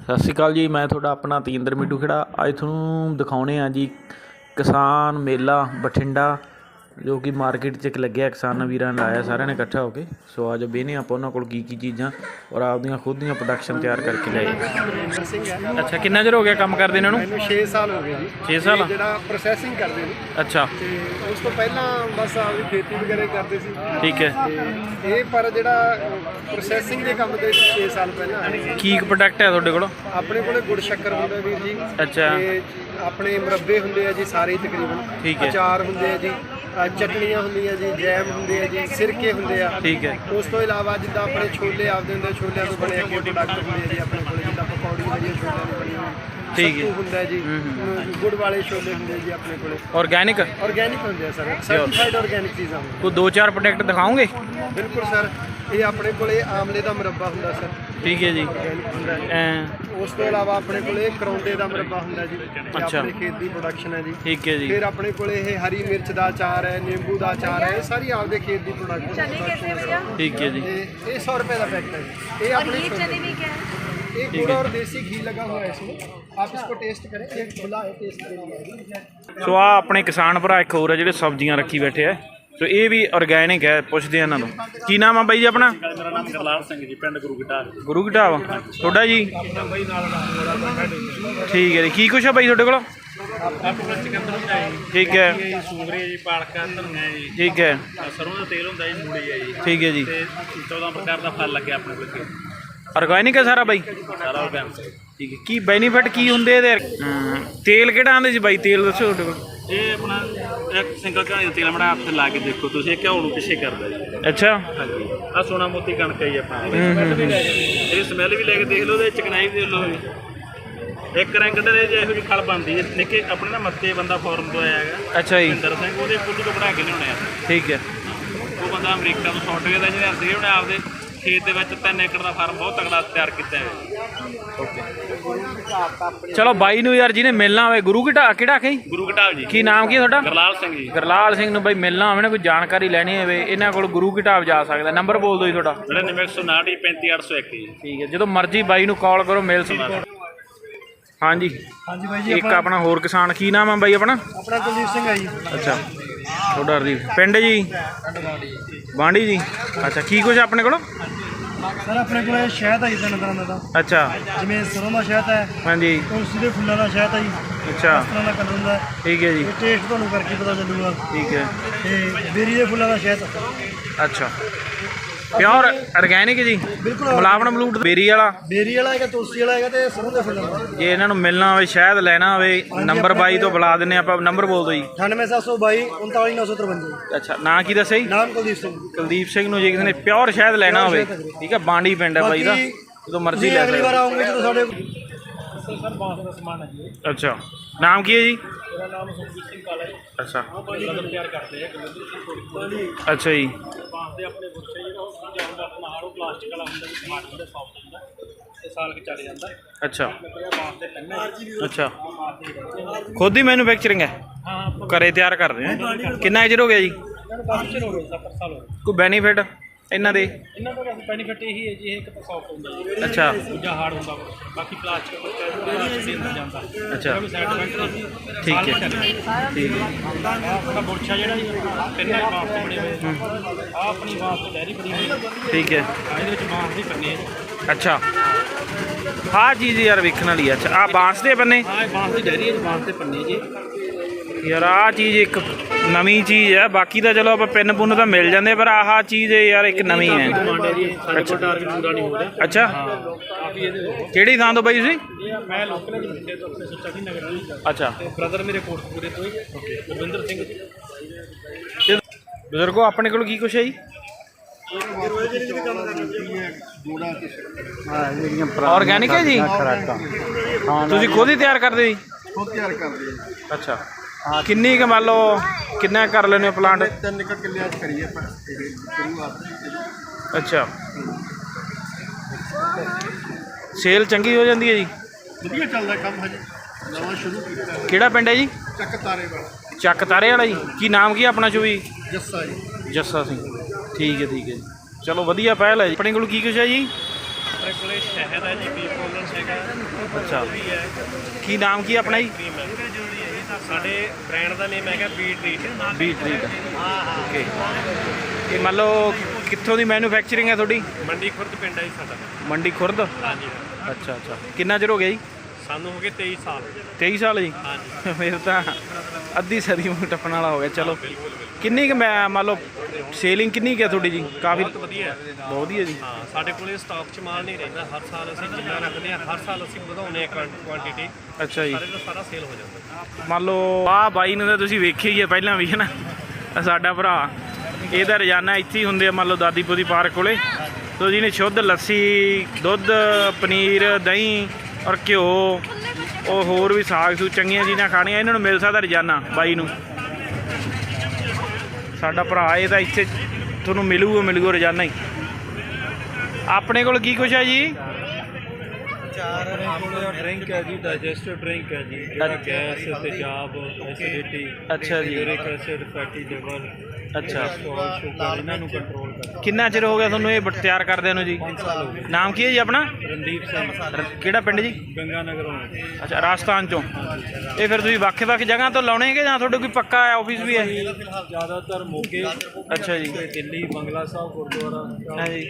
ਸਤਿ ਸ਼੍ਰੀ ਅਕਾਲ ਜੀ, ਮੈਂ ਤੁਹਾਡਾ ਆਪਣਾ ਤੇਂਦਰ ਮਿੱਟੂ ਖੇੜਾ। ਅੱਜ ਤੁਹਾਨੂੰ ਦਿਖਾਉਂਦੇ ਹਾਂ ਜੀ ਕਿਸਾਨ ਮੇਲਾ ਬਠਿੰਡਾ। ਜੋ ਕਿ ਮਾਰਕੀਟ 'ਚ ਇੱਕ ਲੱਗਿਆ ਕਿਸਾਨਾਂ ਵੀਰਾਂ ਨੇ ਲਾਇਆ ਸਾਰਿਆਂ ਨੇ ਇਕੱਠਾ ਹੋ ਕੇ। ਸੋ ਅੱਜ ਬੇਨੇ ਆਪਾਂ ਉਹਨਾਂ ਕੋਲ ਕੀ ਕੀ ਚੀਜ਼ਾਂ ਔਰ ਆਪਦੀਆਂ ਖੁਦ ਦੀਆਂ ਪ੍ਰੋਡਕਸ਼ਨ ਤਿਆਰ ਕਰਕੇ ਹੈ ਅੱਛਾ ਕਿੰਨਾ ਚਿਰ ਹੋ ਗਿਆ ਕੰਮ ਕਰਦੇ ਇਹਨਾਂ? ਨੂੰ ਮੈਨੂੰ 6 ਸਾਲ ਹੋ ਗਏ ਜੀ। 6 ਸਾਲ? ਜਿਹੜਾ ਪ੍ਰੋਸੈਸਿੰਗ ਕਰਦੇ ਨੇ। ਅੱਛਾ। ਤੇ ਉਸ ਤੋਂ ਪਹਿਲਾਂ ਬਸ ਆਪਦੀ ਖੇਤੀ ਵਗੈਰਾ ਕਰਦੇ ਸੀ। ਠੀਕ ਹੈ। ਇਹ ਪਰ ਜਿਹੜਾ ਪ੍ਰੋਸੈਸਿੰਗ ਦੇ ਕੰਮ ਦੇ 6 ਸਾਲ ਪਹਿਲਾਂ ਕੀ ਪ੍ਰੋਡਕਟ ਹੈ ਤੁਹਾਡੇ ਕੋਲ? ਆਪਣੇ ਕੋਲੇ ਗੁੜ ਸ਼ੱਕਰ ਹੁੰਦਾ ਵੀਰ ਜੀ। ਅੱਛਾ। ਤੇ ਆਪਣੇ ਮੁਰੱਬੇ ਹੁੰਦੇ ਆ ਜੀ ਸਾਰੇ ਤਕਰੀਬਨ। ਠੀਕ ਹੈ। ਅਚਾਰ ਹੁੰਦੇ ਆ ਜੀ। ਚਟਣੀਆਂ ਹੁੰਦੀਆਂ ਜੀ ਜੈਮ ਹੁੰਦੇ ਆ ਜੀ ਸਿਰਕੇ ਹੁੰਦੇ ਆ। ਠੀਕ ਹੈ। ਉਸ ਤੋਂ ਇਲਾਵਾ ਜਿੱਦਾਂ ਆਪਣੇ ਛੋਲੇ ਆਪਦੇ ਹੁੰਦੇ ਛੋਲਿਆਂ ਤੋਂ ਬਣੇ ਅੱਗੇ ਪ੍ਰੋਡਕਟ ਹੁੰਦੇ ਆ ਜੀ ਆਪਣੇ ਕੋਲੇ ਜਿੱਦਾਂ ਪਕੌੜੀ ਹੈ ਛੋਲਿਆਂ ਦੀ ਬਣੀ ਹੋਈ ਠੀਕ ਹੈ। ਹੁੰਦਾ ਜੀ ਗੁੜ ਵਾਲੇ ਛੋਲੇ ਹੁੰਦੇ ਜੀ ਆਪਣੇ ਕੋਲੇ। ਆਰਗੈਨਿਕ ਆਰਗੈਨਿਕ ਹੁੰਦੇ ਆ ਸਰ। ਸਰਟੀਫਾਈਡ ਆਰਗੈਨਿਕ ਚੀਜ਼ਾਂ ਹੁੰਦੀਆਂ। ਕੋਈ ਦੋ ਚਾਰ ਪ੍ਰੋਡਕਟ ਦਿਖਾਓਗੇ? ਬਿਲਕੁਲ ਸਰ। ਇਹ ਆਪਣੇ ਕੋਲੇ ਆਮਲੇ ਦਾ ਮੁਰੱਬਾ ਹੁੰਦਾ ਸਰ। ਠੀਕ ਹੈ ਜੀ ਆਰਗੈਨਿਕ ਹੁੰਦਾ ਹੈ ਐਂ, ਉਸ ਤੋਂ ਇਲਾਵਾ ਆਪਣੇ ਕੋਲੇ ਕਰੌਂਦੇ ਦਾ ਮੁਰੱਬਾ ਹੁੰਦਾ ਜੀ ਇਹ ਅੱਛਾ। ਆਪਣੇ ਖੇਤ ਦੀ ਪ੍ਰੋਡਕਸ਼ਨ ਹੈ ਜੀ ਠੀਕ ਹੈ ਜੀ ਫਿਰ ਆਪਣੇ ਕੋਲੇ ਇਹ ਹਰੀ ਮਿਰਚ ਦਾ ਅਚਾਰ ਹੈ ਨਿੰਬੂ ਦਾ ਅਚਾਰ ਹੈ ਇਹ ਸਾਰੀ ਆਪਦੇ ਖੇਤ ਦੀ ਪ੍ਰੋਡਕਸ਼ਨ ਹੈ ਠੀਕ ਹੈ ਜੀ ਤੇ ਇਹ 100 रुपए का पैकेट है जी ये और अपने ये चने में क्या है एक गुड़ और देसी घी लगा हुआ है इसमें आप इसको टेस्ट करें एक खुला है टेस्ट करेंगे ਸੋ ਆ ਆਪਣੇ ਕਿਸਾਨ ਭਰਾ ਇੱਕ ਹੋਰ ਆ ਜਿਹੜੇ ਸਬਜ਼ੀਆਂ ਰੱਖੀ ਬੈਠੇ ਆ ਸੋ ਇਹ ਵੀ ਆਰਗੈਨਿਕ ਹੈ ਪੁੱਛਦੇ ਆ ਇਹਨਾਂ ਨੂੰ। ਕੀ ਨਾਮ ਆ ਬਾਈ ਜੀ ਆਪਣਾ? ਮੇਰਾ ਨਾਮ ਗਰਲਾਲ ਸਿੰਘ ਜੀ ਪਿੰਡ ਗੁਰੂ ਗਿਟਾਰ ਗੁਰੂ ਘਟਾਵਾ ਤੁਹਾਡਾ ਜੀ? ਠੀਕ ਹੈ ਜੀ। ਕੀ ਕੁਛ ਆ ਬਾਈ ਤੁਹਾਡੇ ਕੋਲ? ਆਪਣੇ ਕੋਲ ਚਿਕਨ ਹੁੰਦਾ ਹੈ ਠੀਕ ਹੈ। ਜੀ ਸੂਗਰੇ ਜੀ ਪਾਲਕਾ ਧਨੀਆ ਜੀ ਠੀਕ ਹੈ। ਆਹ ਸਰੋਂ ਦਾ ਤੇਲ ਹੁੰਦਾ ਜੀ ਮੂੜੀ ਹੈ ਜੀ ਠੀਕ ਹੈ ਜੀ। ਤੇ 14 ਪ੍ਰਕਾਰ ਦਾ ਫਲ ਲੱਗਿਆ ਆਪਣੇ ਕੋਲ ਆਰਗੈਨਿਕ ਹੈ ਸਾਰਾ ਬਾਈ? ਸਾਰਾ ਆਰਗੈਨਿਕ ਠੀਕ ਹੈ। ਕੀ ਬੈਨੀਫਿਟ ਕੀ ਹੁੰਦੇ ਇਹਦੇ? ਹਮ, ਤੇਲ ਕਿਹੜਾ ਆਂਦੇ ਸੀ ਬਾਈ? ਤੇਲ ਦੱਸੋ ਤੁਹਾਡੇ ਕੋਲ। ਇਹ ਆਪਣਾ ਇੱਕ ਸਿੰਗਲ ਕਹਾਣੀ ਦਾ ਤੇਲ ਮੜਾ ਹੱਥ ਲਾ ਕੇ ਦੇਖੋ ਤੁਸੀਂ ਇਹ ਘਿਓ ਨੂੰ ਪਿੱਛੇ ਕਰਦਾ ਜੀ। ਅੱਛਾ। ਹਾਂਜੀ। ਆ ਸੋਨਾ ਮੋਤੀ ਕਣਕ ਹੈ ਜੀ ਆਪਣਾ ਇਹਦੀ ਸਮੈਲ ਵੀ ਲੈ ਕੇ ਦੇਖ ਲਓ ਤੇ ਚਿਕਨਾਈ ਵੀ ਦੇਖ ਲਓ ਜੀ। ਇੱਕ ਰੰਗ ਦੇ ਜੇ ਇਹੋ ਜਿਹੀ ਖਲ ਬਣਦੀ ਹੈ। ਨਿੱਕੇ ਆਪਣੇ ਨਾ ਮੱਤੇ ਬੰਦਾ ਫੋਰਮ ਤੋਂ ਆਇਆ ਹੈਗਾ। ਅੱਛਾ ਜੀ। ਇੰਦਰ ਸਿੰਘ ਉਹਦੇ ਫੁੱਲ ਤੋਂ ਬਣਾ ਕੇ ਲਿਆਉਣੇ ਆ। ਠੀਕ ਹੈ। ਉਹ ਬੰਦਾ ਅਮਰੀਕਾ ਤੋਂ ਸੌਫਟਵੇਅਰ ਦਾ ਇੰਜੀਨੀਅਰ ਸੀ ਉਹਨੇ ਆਪਦੇ ਖੇਤ ਦੇ ਵਿੱਚ 3 ਏਕੜ ਦਾ ਫਾਰਮ ਬਹੁਤ ਤਗੜਾ ਤਿਆਰ ਕੀਤਾ ਹੈ। ਚਲੋ ਬਾਈ ਨੂੰ ਯਾਰ ਜਿਹਨੇ ਮਿਲਣਾ ਹੋਵੇ ਗੁਰੂ ਘਟਾ ਕਿਹੜਾ ਕਹੀ ਗੁਰੂ ਘਟਾਲ ਜੀ। ਕੀ ਨਾਮ ਕੀ ਹੈ ਤੁਹਾਡਾ? ਗਰਲਾਲ ਸਿੰਘ ਜੀ। ਗਰਲਾਲ ਸਿੰਘ ਨੂੰ ਬਾਈ ਮਿਲਣਾ ਹੋਵੇ ਨਾ ਕੋਈ ਜਾਣਕਾਰੀ ਲੈਣੀ ਹੋਵੇ ਇਹਨਾਂ ਕੋਲ ਗੁਰੂ ਘਟਾਵ ਜਾ ਸਕਦਾ। ਨੰਬਰ ਬੋਲ ਦਿਓ ਜੀ ਤੁਹਾਡਾ। 9959 35801 ਜੀ। ਠੀਕ ਹੈ ਜਦੋਂ ਮਰਜ਼ੀ ਬਾਈ ਨੂੰ ਕਾਲ ਕਰੋ ਮਿਲ ਸਕਦਾ। ਹਾਂਜੀ। ਹਾਂਜੀ ਬਾਈ ਜੀ ਇੱਕ ਆਪਣਾ ਹੋਰ ਕਿਸਾਨ ਕੀ ਨਾਮ ਆ ਬਾਈ ਆਪਣਾ? ਆਪਣਾ ਕੁਲਦੀਪ ਸਿੰਘ ਹੈ ਜੀ। ਅੱਛਾ। ਤੁਹਾਡਾ ਹਰਦੀਪ। ਪਿੰਡ ਜੀ? ਬਾਂਡੀ ਜੀ? ਅੱਛਾ ਕੀ ਕੁਝ ਆਪਣੇ ਕੋਲ? ਸਰ ਆਪਣੇ ਕੋਲੇ ਸ਼ਹਿਦ ਹੈ ਜੀ ਤਿੰਨ ਤਰ੍ਹਾਂ ਦਾ। ਅੱਛਾ। ਜਿਵੇਂ ਸਰੋਂ ਦਾ ਸ਼ਹਿਦ ਹੈ ਹਾਂਜੀ। ਤੁਲਸੀ ਦੇ ਫੁੱਲਾਂ ਦਾ ਸ਼ਹਿਦ ਹੈ ਜੀ ਅੱਛਾ। ਇਸ ਤਰ੍ਹਾਂ ਦਾ ਕਲਰ ਹੁੰਦਾ ਠੀਕ ਹੈ ਜੀ। ਇਹ ਟੇਸਟ ਤੁਹਾਨੂੰ ਕਰਕੇ ਪਤਾ ਚੱਲੂਗਾ। ਠੀਕ ਹੈ। ਤੇ ਬੇਰੀ ਦੇ ਫੁੱਲਾਂ ਦਾ ਸ਼ਹਿਦ ਅੱਛਾ। ਪਿਓਰ ਆਰਗੈਨਿਕ ਜੀ? ਬਿਲਕੁਲ ਮਲਾਵਣ ਮਲੂਟ ਬੇਰੀ ਵਾਲਾ। ਬੇਰੀ ਵਾਲਾ ਹੈਗਾ ਤੁਲਸੀ ਵਾਲਾ ਹੈਗਾ ਤੇ ਸਰੋਂ ਦੇ ਫੁੱਲਾਂ ਜੇ ਇਹਨਾਂ ਨੂੰ ਮਿਲਣਾ ਹੋਵੇ ਸ਼ਾਇਦ ਲੈਣਾ ਹੋਵੇ ਨੰਬਰ 22 ਤੋਂ ਬੁਲਾ ਦਿੰਨੇ ਆਪਾਂ ਨੰਬਰ ਬੋਲ ਦਿਓ ਜੀ। 98722 39953 ਅੱਛਾ ਨਾਂ ਕੀ ਦੱਸਿਆ ਜੀ? ਨਾਮ ਕੁਲਦੀਪ ਸਿੰਘ। ਕੁਲਦੀਪ ਸਿੰਘ ਨੂੰ ਜੇ ਕਿਸੇ ਨੇ ਪਿਓਰ ਸ਼ਾਇਦ ਲੈਣਾ ਹੋਵੇ। ਠੀਕ ਹੈ ਬਾਂਡੀ ਪਿੰਡ ਹੈ ਬਾਈ ਦਾ। ਜਦੋਂ ਮਰਜ਼ੀ ਲੈ ਅਗਲੀ ਵਾਰ ਸਕਦੇ ਆਉਂਗੇ ਜਦੋਂ ਸਾਡੇ ਸਰ ਬਾਂਸ ਦਾ ਸਮਾਨ ਹੈ ਜੀ ਅੱਛਾ। ਨਾਮ ਕੀ ਹੈ ਜੀ? ਮੇਰਾ ਨਾਮ ਸੁਖਜੀਤ ਸਿੰਘ ਕਾਲਾ ਹੈ। ਅੱਛਾ। ਕਲਰ ਤਿਆਰ ਕਰਦੇ ਆ ਗਲਿੰਦਰ ਸਿੰਘ ਅੱਛਾ ਜੀ। ਬਾਂਸ ਦੇ ਆਪਣੇ ਗੁੱਛੇ ਜਿਹੜਾ ਉਹ ਦੂਜਾ ਹੁੰਦਾ ਆਪਣਾ ਹਾਰੋ ਪਲਾਸਟਿਕ ਵਾਲਾ ਹੁੰਦਾ ਜੀ ਸਮਾਰਟ ਹੁੰਦਾ ਸੌਫਟ ਹੁੰਦਾ ਤੇ ਸਾਲ ਕਿ ਚੱਲ ਜਾਂਦਾ। ਅੱਛਾ। ਬਾਂਸ ਦੇ ਪੈਨ ਅੱਛਾ। ਬਾਂਸ ਦੇ ਬੱਚੇ ਖੁਦ ਹੀ ਮੈਨੂਫੈਕਚਰਿੰਗ ਹੈ। ਹਾਂ ਘਰੇ ਤਿਆਰ ਕਰਦੇ ਆ ਕਿੰਨਾ ਚਿਰ ਹੋ ਗਿਆ ਜੀ? ਇਹਨਾਂ ਨੂੰ ਕਾਫੀ ਚਿਰ ਹੋ ਗਿਆ 70 ਸਾਲ ਹੋ ਗਏ। ਕੋਈ ਬੈਨੀਫਿਟ ਇਹਨਾਂ ਦੇ? ਇਹਨਾਂ ਦਾ ਬੈਨੀਫਿਟ ਇਹੀ ਹੈ ਜੀ ਇਹ ਇੱਕ ਤਾਂ ਸੌਫਟ ਹੁੰਦਾ ਜੀ। ਅੱਛਾ। ਦੂਜਾ ਹਾਰਡ ਹੁੰਦਾ ਵਾ। ਬਾਕੀ ਪਲਾਸਟਿਕ ਵਿੱਚ ਪਲਾਸਟਿਕ ਦੇ ਅੰਦਰ ਜਾਂਦਾ। ਅੱਛਾ। ਕੋਈ ਸਾਈਡ ਇਫੈਕਟ ਨਹੀਂ ਠੀਕ ਹੈ। ਠੀਕ ਹੈ। ਆਹ ਆਪਣਾ ਬੁਰਛਾ ਜਿਹੜਾ ਜੀ ਤਿੰਨਾਂ ਬਾਂਸ ਤੋਂ ਬਣੇ ਹੋਏ ਆ। ਆਪਣੀ ਬਾਂਸ ਤੋਂ ਡੈਰੀ ਬਣੀ ਹੋਈ ਆ। ਠੀਕ ਹੈ। ਇਹਦੇ ਵਿੱਚ ਬਾਂਸ ਦੀ ਪੰਨੇ ਆ। ਅੱਛਾ। ਆਹ ਚੀਜ਼ ਯਾਰ ਵੇਖਣ ਵਾਲੀ ਆ। ਅੱਛਾ ਆ ਬਾਂਸ ਦੇ ਬੰਨੇ? ਹਾਂ ਇਹ ਬਾਂਸ ਦੀ ਡੈਰੀ ਹੈ ਜੀ ਬਾਂਸ ਦੇ ਪੰਨੇ ਜੀ। ਯਾਰ ਆਹ ਚੀਜ਼ ਇੱਕ ਨਵੀਂ ਚੀਜ਼ ਹੈ ਬਾਕੀ ਤਾਂ ਚਲੋ ਆਪਾਂ ਪਿੰਨ ਪੁੰਨ ਤਾਂ ਮਿਲ ਜਾਂਦੇ ਪਰ ਆਹ ਚੀਜ਼ ਯਾਰ ਇੱਕ ਨਵੀਂ ਹੈ। ਡਿਮਾਂਡ ਹੈ ਜੀ ਸਾਡੇ ਕੋਲ ਟਾਰਗੇਟ ਪੂਰਾ ਨਹੀਂ ਹੋ ਰਿਹਾ। ਅੱਛਾ। ਕਾਫੀ ਇਹਦੇ ਕਿਹੜੀ ਥਾਂ ਤੋਂ ਬਾਈ ਤੁਸੀਂ? ਇਹ ਆ, ਮੈਂ ਲੋਕਲ ਹੈ ਬਠਿੰਡੇ ਤੋਂ ਆਪਣੇ ਸੁੱਚਾ ਸਿੰਘ ਨਗਰ ਤੋਂ ਅੱਛਾ। ਤੇ ਬ੍ਰਦਰ ਮੇਰੇ ਕੋਟਪੂਰੇ ਤੋਂ ਹੀ। ਗੁਰਵਿੰਦਰ ਸਿੰਘ। ਬਜ਼ੁਰਗੋ ਆਪਣੇ ਕੋਲ ਕੀ ਕੁਛ ਹੈ ਜੀ? ਆਰਗੈਨਿਕ ਹੈ ਜੀ? ਤੁਸੀਂ ਖੁਦ ਹੀ ਤਿਆਰ ਕਰਦੇ ਜੀ? ਖੁਦ ਤਿਆਰ ਕਰਦੇ ਹਾਂ ਕਿੰਨੀ ਕੁ ਮੰਨ ਲਓ ਕਿੰਨਾ ਕਰ ਲੈਂਦੇ ਹੋ ਪਲਾਂਟ ਤਿੰਨ ਕੁ ਕਿੱਲਿਆਂ 'ਚ ਕਰੀਏ ਆਪਾਂ ਇਹ ਸ਼ੁਰੂਆਤ ਅੱਛਾ। ਸੇਲ ਚੰਗੀ ਹੋ ਜਾਂਦੀ ਹੈ ਜੀ? ਵਧੀਆ ਚੱਲਦਾ ਕੰਮ ਹਜੇ ਨਵਾਂ ਸ਼ੁਰੂ ਕੀਤਾ ਹੈ। ਕਿਹੜਾ ਪਿੰਡ ਹੈ ਜੀ? ਚੱਕ ਤਾਰੇ ਵਾਲਾ। ਚੱਕ ਤਾਰੇ ਵਾਲਾ ਜੀ। ਕੀ ਨਾਮ ਕੀ ਹੈ ਆਪਣਾ ਚੋ ਵੀ ਜੱਸਾ ਜੀ। ਜੱਸਾ ਸਿੰਘ। ਠੀਕ ਹੈ ਠੀਕ ਹੈ ਜੀ। ਚਲੋ ਵਧੀਆ ਪਹਿਲ ਹੈ ਜੀ। ਆਪਣੇ ਕੋਲ ਕੀ ਕੁਛ ਹੈ ਜੀ? ਆਪਣੇ ਕੋਲੇ ਸ਼ਹਿਦ ਹੈ ਜੀ ਬੀ ਪੋਲਨ ਹੈਗਾ। ਅੱਛਾ। ਕੀ ਨਾਮ ਕੀ ਆਪਣਾ ਜੀ? ਸਾਡੇ ਬ੍ਰਾਂਡ ਦਾ ਨੇਮ ਹੈਗਾ B treat B treat okay ਇਹ ਮੰਨ ਲਓ ਕਿੱਥੋਂ ਦੀ ਮੈਨੂਫੈਕਚਰਿੰਗ ਹੈ ਤੁਹਾਡੀ? ਮੰਡੀ ਖੁਰਦ ਪਿੰਡ ਹੈ ਜੀ ਸਾਡਾ। ਮੰਡੀ ਖੁਰਦ? ਹਾਂਜੀ। ਅੱਛਾ ਅੱਛਾ। ਕਿੰਨਾ ਚਿਰ ਹੋ ਗਿਆ ਜੀ? ਸਾਨੂੰ ਹੋ ਗਏ 23 ਸਾਲ। 23 ਸਾਲ ਜੀ? ਹਾਂਜੀ। ਫਿਰ ਤਾਂ ਅੱਧੀ ਸਦੀ ਨੂੰ ਟੱਪਣ ਵਾਲਾ ਹੋ ਗਿਆ ਚਲੋ। ਕਿੰਨੀ ਕੁ ਮੈਂ ਮੰਨ ਲਓ ਸੇਲਿੰਗ ਕਿੰਨੀ ਕੁ ਹੈ ਤੁਹਾਡੀ ਜੀ? ਕਾਫੀ ਬਹੁਤ ਵਧੀਆ ਹੈ। ਬਹੁਤ ਵਧੀਆ ਜੀ। ਹਾਂ ਸਾਡੇ ਕੋਲੇ ਸਟਾਕ 'ਚ ਮਾਲ ਨਹੀਂ ਰਹਿੰਦਾ। ਹਰ ਸਾਲ ਅਸੀਂ ਜਿੰਨਾ ਰੱਖਦੇ ਹਾਂ ਹਰ ਸਾਲ ਅਸੀਂ ਵਧਾਉਂਦੇ ਹਾਂ ਕੁਆਂਟੀਟੀ ਅੱਛਾ ਜੀ। ਸਾਰੇ ਦਾ ਸਾਰਾ ਸੇਲ ਹੋ ਜਾਂਦਾ। ਮੰਨ ਲਓ ਆਹ ਬਾਈ ਨੂੰ ਤਾਂ ਤੁਸੀਂ ਵੇਖਿਆ ਹੀ ਹੈ ਪਹਿਲਾਂ ਵੀ ਹੈ ਨਾ ਆਹ ਸਾਡਾ ਭਰਾ ਇਹਦਾ ਰੋਜ਼ਾਨਾ ਇੱਥੇ ਹੀ ਹੁੰਦੇ ਆ ਮੰਨ ਲਓ ਦਾਦੀਪੁਰੀ ਪਾਰਕ ਕੋਲੇ। ਤੋ ਜਿਹਨੇ ਸ਼ੁੱਧ ਲੱਸੀ ਦੁੱਧ ਪਨੀਰ ਦਹੀਂ ਔਰ ਘਿਓ ਉਹ ਹੋਰ ਵੀ ਸਾਗ ਸੂ ਚੰਗੀਆਂ ਚੀਜ਼ਾਂ ਖਾਣੀਆਂ ਇਹਨਾਂ ਨੂੰ ਮਿਲ ਸਕਦਾ ਰੋਜ਼ਾਨਾ ਬਾਈ ਨੂੰ। ਸਾਡਾ ਭਰਾ ਇਹ ਤਾਂ ਇੱਥੇ ਤੁਹਾਨੂੰ ਮਿਲੂਗਾ ਮਿਲੂਗਾ ਰੋਜ਼ਾਨਾ ਹੀ। ਆਪਣੇ ਕੋਲ ਕੀ ਕੁਛ ਹੈ ਜੀ? ਡਰਿੰਕ ਹੈ ਜੀ ਡਾਈਜੈਸਟਿਵ ਡਰਿੰਕ ਹੈ ਜੀ ਜਿਹੜਾ ਗੈਸ ਤੇਜ਼ਾਬ ਐਸਿਡਿਟੀ ਅੱਛਾ ਜੀ। ਯੂਰਿਕ ਐਸਿਡ ਫੈਟੀ ਲਿਵਰ ਅੱਛਾ। ਸ਼ੂਗਰ ਇਹਨਾਂ ਨੂੰ ਕੰਟਰੋਲ ਕਿੰਨਾ ਚਿਰ ਹੋ ਗਿਆ ਤੁਹਾਨੂੰ ਇਹ ਬ- ਤਿਆਰ ਕਰਦਿਆਂ ਨੂੰ ਜੀ? ਨਾਮ ਕੀ ਹੈ ਜੀ ਆਪਣਾ? ਰਣਦੀਪ ਸਿੰਘ ਕਿਹੜਾ ਪਿੰਡ ਜੀ? ਗੰਗਾ ਨਗਰੋਂ ਅੱਛਾ ਰਾਜਸਥਾਨ ਚੋਂ। ਇਹ ਫਿਰ ਤੁਸੀਂ ਵੱਖ-ਵੱਖ ਜਗ੍ਹਾ ਤੋਂ ਲਾਉਣੇ ਹੈਗੇ ਜਾਂ ਤੁਹਾਡੇ ਕੋਈ ਪੱਕਾ ਆਫਿਸ ਵੀ ਹੈ? ਜ਼ਿਆਦਾਤਰ ਮੋਗੇ ਅੱਛਾ ਜੀ। ਦਿੱਲੀ ਬੰਗਲਾ ਸਾਹਿਬ ਗੁਰਦੁਆਰਾ ਹਾਂ ਜੀ।